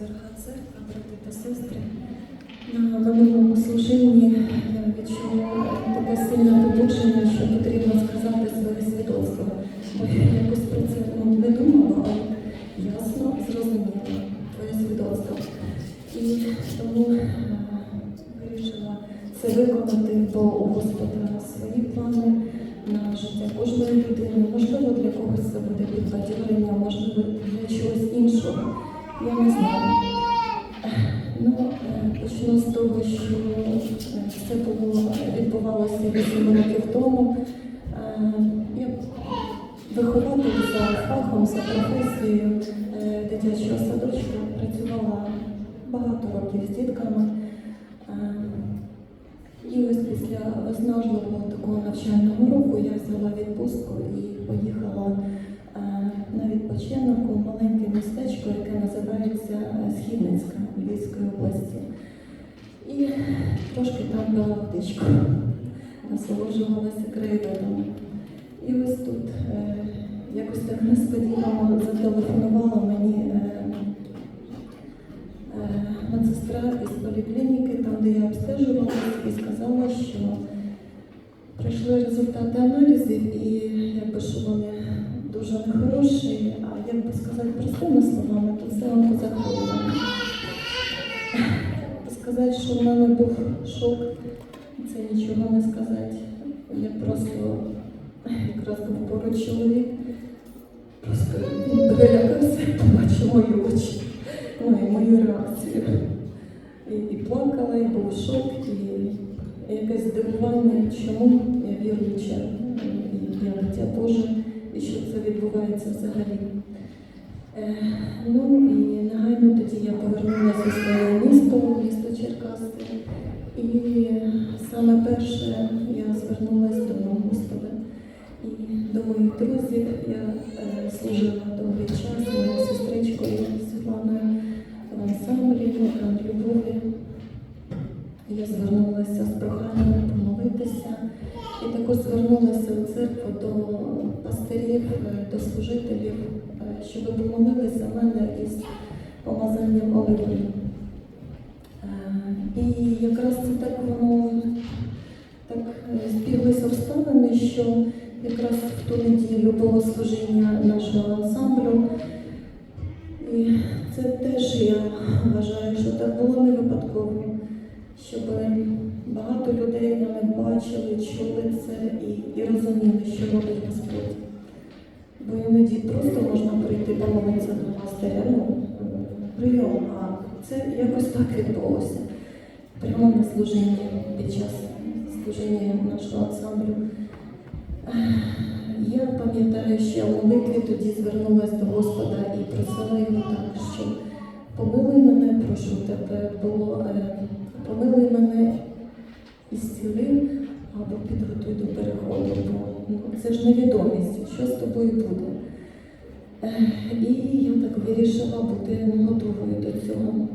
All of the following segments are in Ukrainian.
дорога церква, брати та сестри. На минулому служінні я відчула таке сильне побудження, що потрібно сказати своє свідоцтво. Якось про це ну, не думала, але ясно зрозуміла твоє свідоцтво. І тому е, вирішила це виконати, бо у Господа свої плани на життя кожної людини. Можливо, для когось це буде підбадьорення, можливо, для чогось іншого. Я не знаю. Ну, е, почну з того, що е, це було відбувалося 8 років тому. Е, Я вихователь за фахом, за професією дитячого садочка, працювала багато років з дітками. І ось після виснажливого такого навчального року я взяла відпустку і поїхала на відпочинок називається е, Східницька Львівської області. І трошки там пила птичку, насолоджувалася краєвидом. І ось тут е, якось так несподівано зателефонувала мені Сказати, що в мене був шок, це нічого не сказати. Я просто якраз був поруч чоловік. Просто перелякався побачив мої очі, ну мою реакцію. І, і плакала, і був шок, і якесь здивування, чому я віруюча, і я дитя Боже, і що це відбувається взагалі. Е, Ну і негайно тоді я повернулася у своє місто Черкаси. І саме перше я звернулася до Господа. І до моїх друзів я е, служила довгий час моєю сестричкою Світланою в ансамблі «Храм Любові. Я звернулася з проханням помолитися і також звернулася у церкву до пастирів, е, до служителів, е, щоб помолилися мене із помазанням оливою. Що якраз в ту неділю було служіння нашого ансамблю. І це теж я вважаю, що так було не випадково, щоб багато людей мене бачили, чули це і, і розуміли, що робить Господь. Бо іноді просто можна прийти помолитися до пастиря, ну, прийом, а це якось так відбулося. Прямо на служінні під час служіння нашого ансамблю. Я пам'ятаю, що в молитві тоді звернулася до Господа і просила його так, що помилуй мене, прошу тебе, було е, помилуй мене і зціли або підготуй до переходу, ну, це ж невідомість, що з тобою буде. І я так вирішила бути готовою до цього.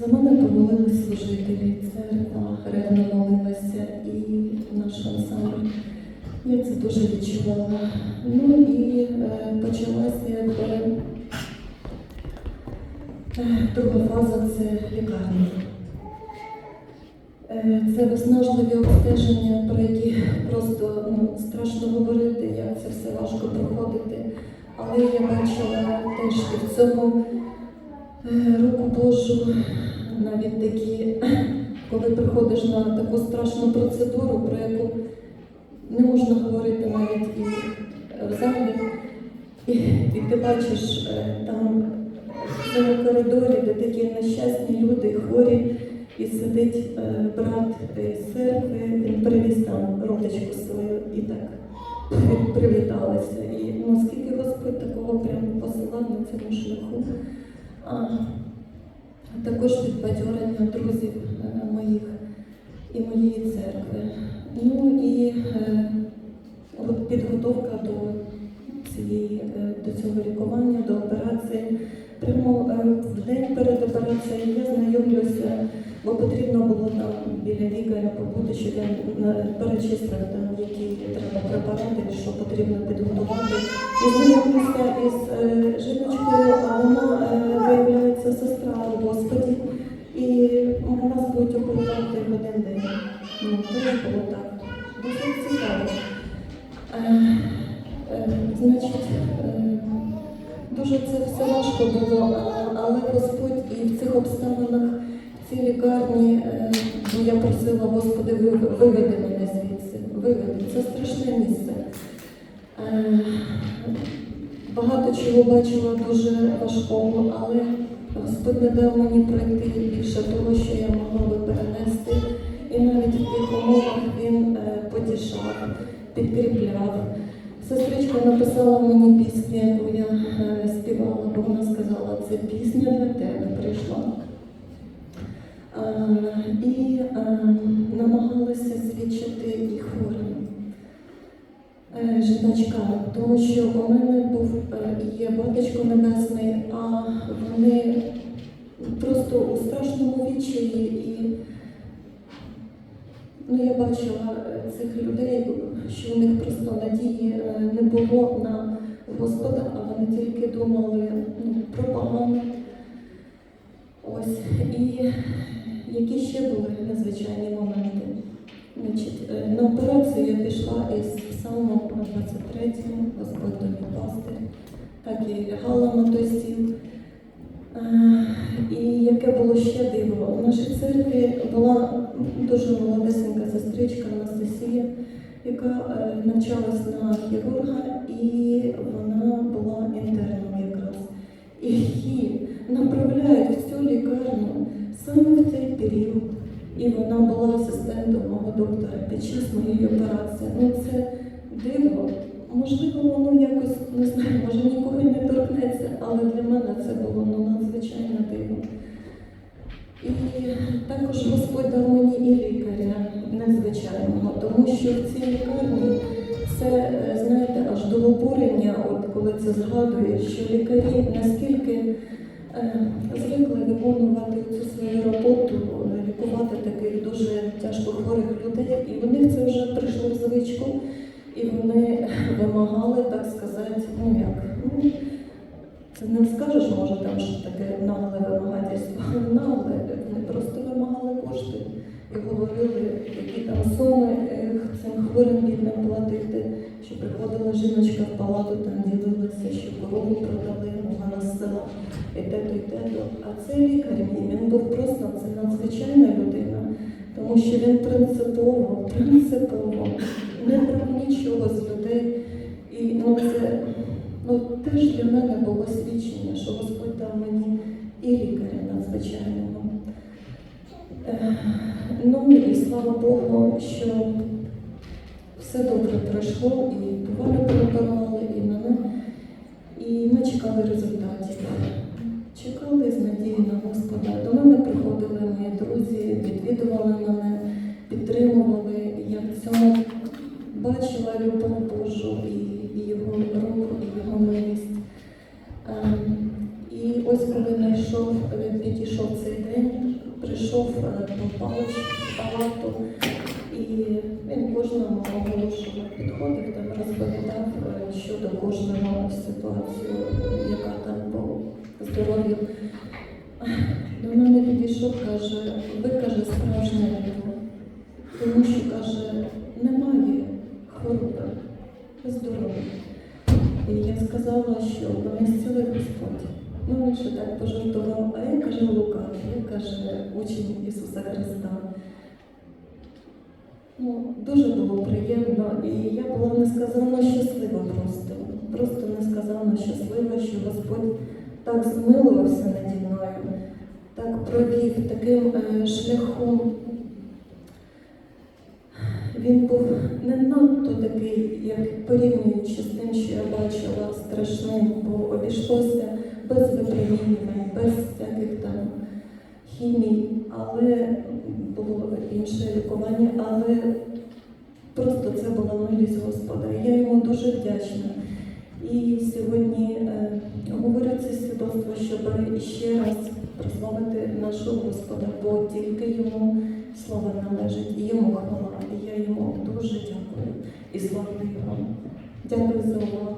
За мене помолились служителі, церква ревно молилася і наш ансамбль. Я це дуже відчувала. Ну і е, почалася якби е, друга фаза це лікарня. Е, Це виснажливі обстеження, про які просто ну, страшно говорити, як це все важко проходити. Але я бачила теж і в цьому е, руку Божу, навіть такі, коли приходиш на таку страшну процедуру, про яку не можна говорити навіть і в залі, і, і ти бачиш е, там в цьому коридорі, де такі нещасні люди, хворі, і сидить е, брат з церкви, він привіз там родичку свою і так привіталися. І ну, скільки Господь такого прямо посилав на цьому шляху. Також підбадьорення друзів е, моїх і моєї церкви. Ну і е, підготовка до цієї е, до цього лікування, до операції. Прямо в день перед операцією я знайомлюся, бо потрібно було там біля лікаря побути, щоб він е, перечислив там, які треба препарати, що потрібно підготувати. І знайомлюся із жіночкою, цій лікарні, ну, я просила, Господи, ви- виведи мене звідси, виведи. Це страшне місце. Е, Багато чого бачила дуже важкого, але Господь не дав мені пройти більше того, що я могла би перенести. І навіть в тих умовах він е, потішав, підкріпляв. Сестричка написала мені пісню, яку я співала, бо вона сказала, це пісня для тебе прийшла. Е, і е, намагалася свідчити і хворим е, тому що у мене був е, є батечко небесний, а вони просто у страшному відчаї і ну, я бачила цих людей, що у них просто надії не було на Господа, а вони тільки думали ну, про погане. Ось. І які ще були незвичайні моменти. Е, на операцію я пішла із псалмом 23, Господь тобі пастир, так і лягала на той стіл. Е, І яке було ще диво. У нашій церкві була дуже молодесенька сестричка Анастасія, яка е, навчалась на хірурга, і вона була інтерном якраз. І її направляють в цю лікарню саме в цей період. І вона була асистентом мого доктора під час моєї операції. Ну це диво. Можливо, воно якось не знаю, може нікого не торкнеться, але для мене це було ну, надзвичайно диво. І також Господь дав мені і лікаря незвичайного, тому що в цій лікарні це, е, знаєте, аж до обурення, от коли це згадуєш, що лікарі наскільки е, звикли виконувати цю свою роботу, е, лікувати таких дуже тяжко хворих людей, і в них це вже прийшло в звичку, і вони вимагали, так сказати, ну як, ну, це не скажеш, може, там що таке нагле вимагательство, нагле, вони просто вимагали кошти і говорили, які там суми е, цим хворим бідним платити, що приходила жіночка в палату, там ділилася, що корову продали, вона з села, і те-то, і те-то. А цей лікар він був просто це надзвичайна людина, тому що він принципово, принципово не брав нічого з людей. І ну, це ну, теж для мене було свідчення, що Господь дав мені і лікаря надзвичайного. Е, Ну і слава Богу, що все добре пройшло, і товари прооперували, і мене. І ми чекали результатів. Чекали з надією на Господа. До мене приходили мої друзі, відвідували мене, підтримували. Я в цьому бачила любов Божу е, в палату, і він кожному оголошував, підходив, там розповідав е, щодо кожного ситуацію, яка там по здоров'ю. До мене підійшов, каже, ви каже, справжня людина, тому що каже, немає хвороби, ви здорові. І я сказала, що мене зцілив Господь. Ну, він ще так пожартував, а я каже Лука, каже учень Ісуса Христа. Ну, дуже було приємно, і я була несказанно щаслива просто. Просто несказанно щаслива, що Господь так змилувався наді мною, так провів таким е, шляхом. Він був не надто такий, як порівнюючи з тим, що я бачила страшним, бо обійшлося без випромінювань, без всяких там хімій, але було інше лікування, але просто це була милість Господа. Я йому дуже вдячна. І сьогодні е, говорю це свідоцтво, щоб ще раз прославити нашого Господа, бо тільки йому слава належить і йому хвала. І я йому дуже дякую і славлю його. Дякую за увагу.